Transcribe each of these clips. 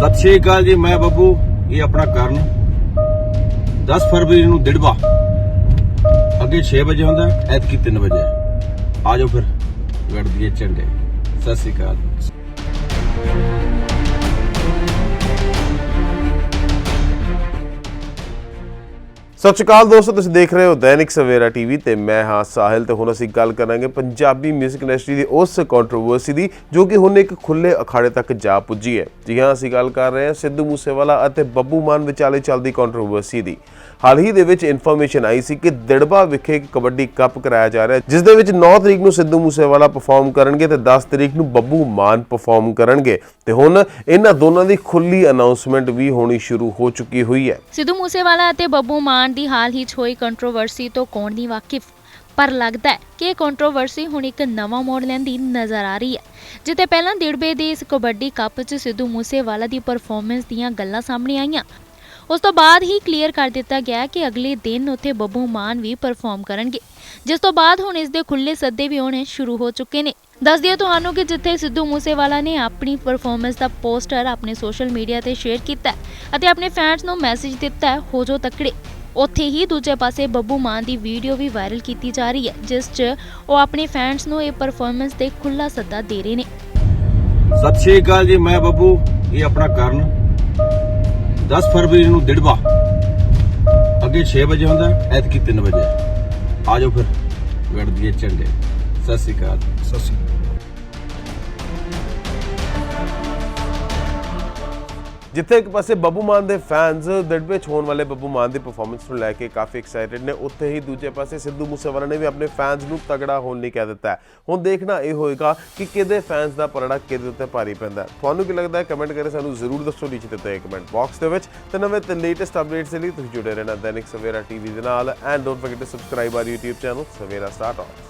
ਸਤਿ ਸ਼੍ਰੀ ਅਕਾਲ ਜੀ, ਮੈਂ ਬੱਬੂ, ਇਹ ਆਪਣਾ ਕਰਨ 10 ਫਰਵਰੀ ਨੂੰ ਦਿੜਬਾ ਅੱਗੇ 6 ਵਜੇ ਹੁੰਦਾ, ਐਤਕੀ 3 ਵਜੇ। ਆ ਜਾਓ ਫਿਰ ਗੜ ਦੀਏ ਝੰਡੇ। ਸਤਿ ਸ਼੍ਰੀ ਅਕਾਲ। ਸਤਿ ਸ਼੍ਰੀ ਅਕਾਲ ਦੋਸਤੋ, ਤੁਸੀਂ ਦੇਖ ਰਹੇ ਹੋ ਦੈਨਿਕ ਸਵੇਰਾ ਟੀਵੀ ਤੇ ਮੈਂ ਹਾਂ ਸਾਹਿਲ ਤੇ ਹੁਣ ਅਸੀਂ ਗੱਲ ਕਰਾਂਗੇ ਪੰਜਾਬੀ 뮤직 ਇੰਡਸਟਰੀ ਦੀ ਉਸ ਕੰਟਰੋਵਰਸੀ ਦੀ ਜੋ ਕਿ ਹੁਣ ਇੱਕ ਖੁੱਲੇ ਅਖਾੜੇ ਤੱਕ ਜਾ ਪੁੱਜੀ ਹੈ। ਜੀ ਹਾਂ, ਅਸੀਂ ਗੱਲ ਕਰ ਰਹੇ ਹਾਂ ਸਿੱਧੂ ਮੂਸੇਵਾਲਾ ਅਤੇ ਬੱਬੂ ਮਾਨ ਵਿਚਾਲੇ ਚੱਲਦੀ ਕੰਟਰੋਵਰਸੀ ਦੀ। ਹਾਲ ਹੀ ਦੇ ਵਿੱਚ ਇਨਫੋਰਮੇਸ਼ਨ ਆਈ ਸੀ ਕਿ ਦਿੜਬਾ ਵਿਖੇ ਕਬੱਡੀ ਕੱਪ ਕਰਾਇਆ ਜਾ ਰਿਹਾ ਹੈ, ਜਿਸ ਦੇ ਵਿੱਚ 9 ਤਰੀਕ ਨੂੰ ਸਿੱਧੂ ਮੂਸੇਵਾਲਾ ਪਰਫਾਰਮ ਕਰਨਗੇ ਤੇ 10 ਤਰੀਕ ਨੂੰ ਬੱਬੂ ਮਾਨ ਪਰਫਾਰਮ ਕਰਨਗੇ। ਤੇ ਹੁਣ ਇਹਨਾਂ ਦੋਨਾਂ ਦੀ ਖੁੱਲੀ ਅਨਾਉਂਸਮੈਂਟ ਵੀ ਹੋਣੀ ਸ਼ੁਰੂ ਹੋ ਚੁੱਕੀ ਹੋਈ ਹੈ। ਸਿੱਧੂ ਮੂਸੇਵਾਲਾ ਅਤੇ ਬੱਬੂ ਮਾਨ ਦੀ ਹਾਲ ਹੀ 'ਚ ਹੋਈ ਕੰਟਰੋਵਰਸੀ ਤੋਂ ਕੌਣ ਨਹੀਂ ਵਾਕਿਫ? ਪਰ ਲੱਗਦਾ ਹੈ ਕਿ ਇਹ ਕੰਟਰੋਵਰਸੀ ਹੁਣ ਇੱਕ ਨਵਾਂ ਮੋੜ ਲੈਂਦੀ ਨਜ਼ਰ ਆ ਰਹੀ ਹੈ, ਜਿੱਥੇ ਪਹਿਲਾਂ ਦਿੜਬੇ ਦੇ ਇਸ ਕਬੱਡੀ ਕੱਪ 'ਚ ਸਿੱਧੂ ਮੂਸੇਵਾਲਾ ਦੀ ਪਰਫਾਰਮੈਂਸ ਦੀਆਂ ਗੱਲਾਂ ਸਾਹਮਣੇ ਆਈਆਂ। ਉਸ ਤੋਂ ਬਾਅਦ ਹੀ ਕਲੀਅਰ ਕਰ ਦਿੱਤਾ ਗਿਆ ਕਿ ਅਗਲੇ ਦਿਨ ਉੱਥੇ ਬੱਬੂ ਮਾਨ ਵੀ ਪਰਫਾਰਮ ਕਰਨਗੇ। ਜਿਸ ਤੋਂ ਬਾਅਦ ਹੁਣ ਇਸ ਦੇ ਖੁੱਲੇ ਸੱਦੇ ਵੀ ਆਉਣੇ ਸ਼ੁਰੂ ਹੋ ਚੁੱਕੇ ਨੇ। ਦੱਸ ਦਈਏ ਤੁਹਾਨੂੰ ਕਿ ਜਿੱਥੇ ਸਿੱਧੂ ਮੂਸੇਵਾਲਾ ਨੇ ਆਪਣੀ ਪਰਫਾਰਮੈਂਸ ਦਾ ਪੋਸਟਰ ਆਪਣੇ ਸੋਸ਼ਲ ਮੀਡੀਆ ਤੇ ਸ਼ੇਅਰ ਕੀਤਾ ਅਤੇ ਆਪਣੇ ਫੈਨਸ ਨੂੰ ਮੈਸੇਜ ਦਿੱਤਾ ਹੈ, ਹੋ ਜੋ ਤਕੜੇ। ਉੱਥੇ ਹੀ ਦੂਜੇ ਪਾਸੇ ਬੱਬੂ ਮਾਨ ਦੀ ਵੀਡੀਓ ਵੀ ਵਾਇਰਲ ਕੀਤੀ ਜਾ ਰਹੀ ਹੈ, ਜਿਸ 'ਚ ਉਹ ਆਪਣੇ ਫੈਨਸ ਨੂੰ ਇਹ ਪਰਫਾਰਮੈਂਸ ਤੇ ਖੁੱਲਾ ਸੱਦਾ ਦੇ ਰਹੇ ਨੇ। ਸਤਿ ਸ਼੍ਰੀ ਅਕਾਲ ਜੀ, ਮੈਂ ਬੱਬੂ। ਇਹ ਆਪਣਾ ਕਰਨ। 10 ਫਰਵਰੀ ਨੂੰ ਦਿੜਬਾ ਅੱਗੇ 6 ਵਜੇ ਹੁੰਦਾ, ਐਤਕੀ 3 ਵਜੇ। ਆ ਜਾਓ ਫਿਰ ਗੜ ਝੰਡੇ। ਸਤਿ ਸ਼੍ਰੀ ਅਕਾਲ। ਸਤਿ ਸ਼੍ਰੀ ਅਕਾਲ। ਜਿੱਥੇ ਇੱਕ ਪਾਸੇ ਬੱਬੂ ਮਾਨ ਦੇ ਫੈਨਸ ਦਿੜਬੇ 'ਚ ਹੋਣ ਵਾਲੇ ਬੱਬੂ ਮਾਨ ਦੀ ਪਰਫਾਰਮੈਂਸ ਨੂੰ ਲੈ ਕੇ ਕਾਫੀ ਐਕਸਾਈਟਿਡ ਨੇ, ਉੱਥੇ ਹੀ ਦੂਜੇ ਪਾਸੇ ਸਿੱਧੂ ਮੂਸੇਵਾਲਾ ਨੇ ਵੀ ਆਪਣੇ ਫੈਨਸ ਨੂੰ ਤਗੜਾ ਹੋਣ ਲਈ ਕਹਿ ਦਿੱਤਾ ਹੈ। ਹੁਣ ਦੇਖਣਾ ਇਹ ਹੋਏਗਾ ਕਿ ਕਿਹਦੇ ਫੈਨਸ ਦਾ ਪਰੜਾ ਕਿਹਦੇ ਉੱਤੇ ਭਾਰੀ ਪੈਂਦਾ ਤੁਹਾਨੂੰ ਕੀ ਲੱਗਦਾ ਹੈ? ਕਮੈਂਟ ਕਰੇ ਸਾਨੂੰ ਜ਼ਰੂਰ ਦੱਸੋ ਨੀਚੇ ਦਿੱਤੇ ਕਮੈਂਟ ਬਾਕਸ ਦੇ ਵਿੱਚ। ਤੇ ਨਵੇਂ ਤੇ ਲੇਟੈਸਟ ਅਪਡੇਟਸ ਲਈ ਤੁਸੀਂ ਜੁੜੇ ਰਹਿਣਾ ਦੈਨਿਕ ਸਵੇਰਾ ਟੀਵੀ ਦੇ ਨਾਲ। And don't forget to subscribe our YouTube channel Savera start of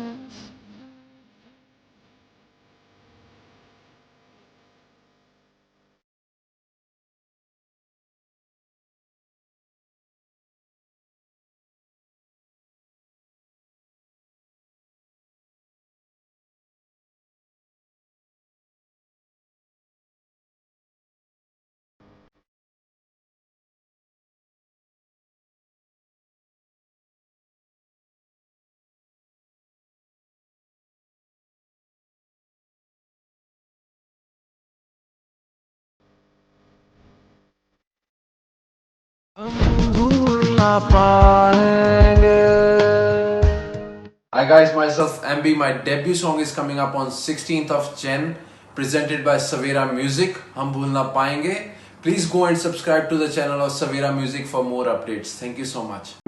Hi guys, myself MB. My debut song is coming up on 16th of Jan, presented by Savera Music. हम भूल ना पाएंगे. Please go and subscribe to the channel of Savera Music for more updates. Thank you so much.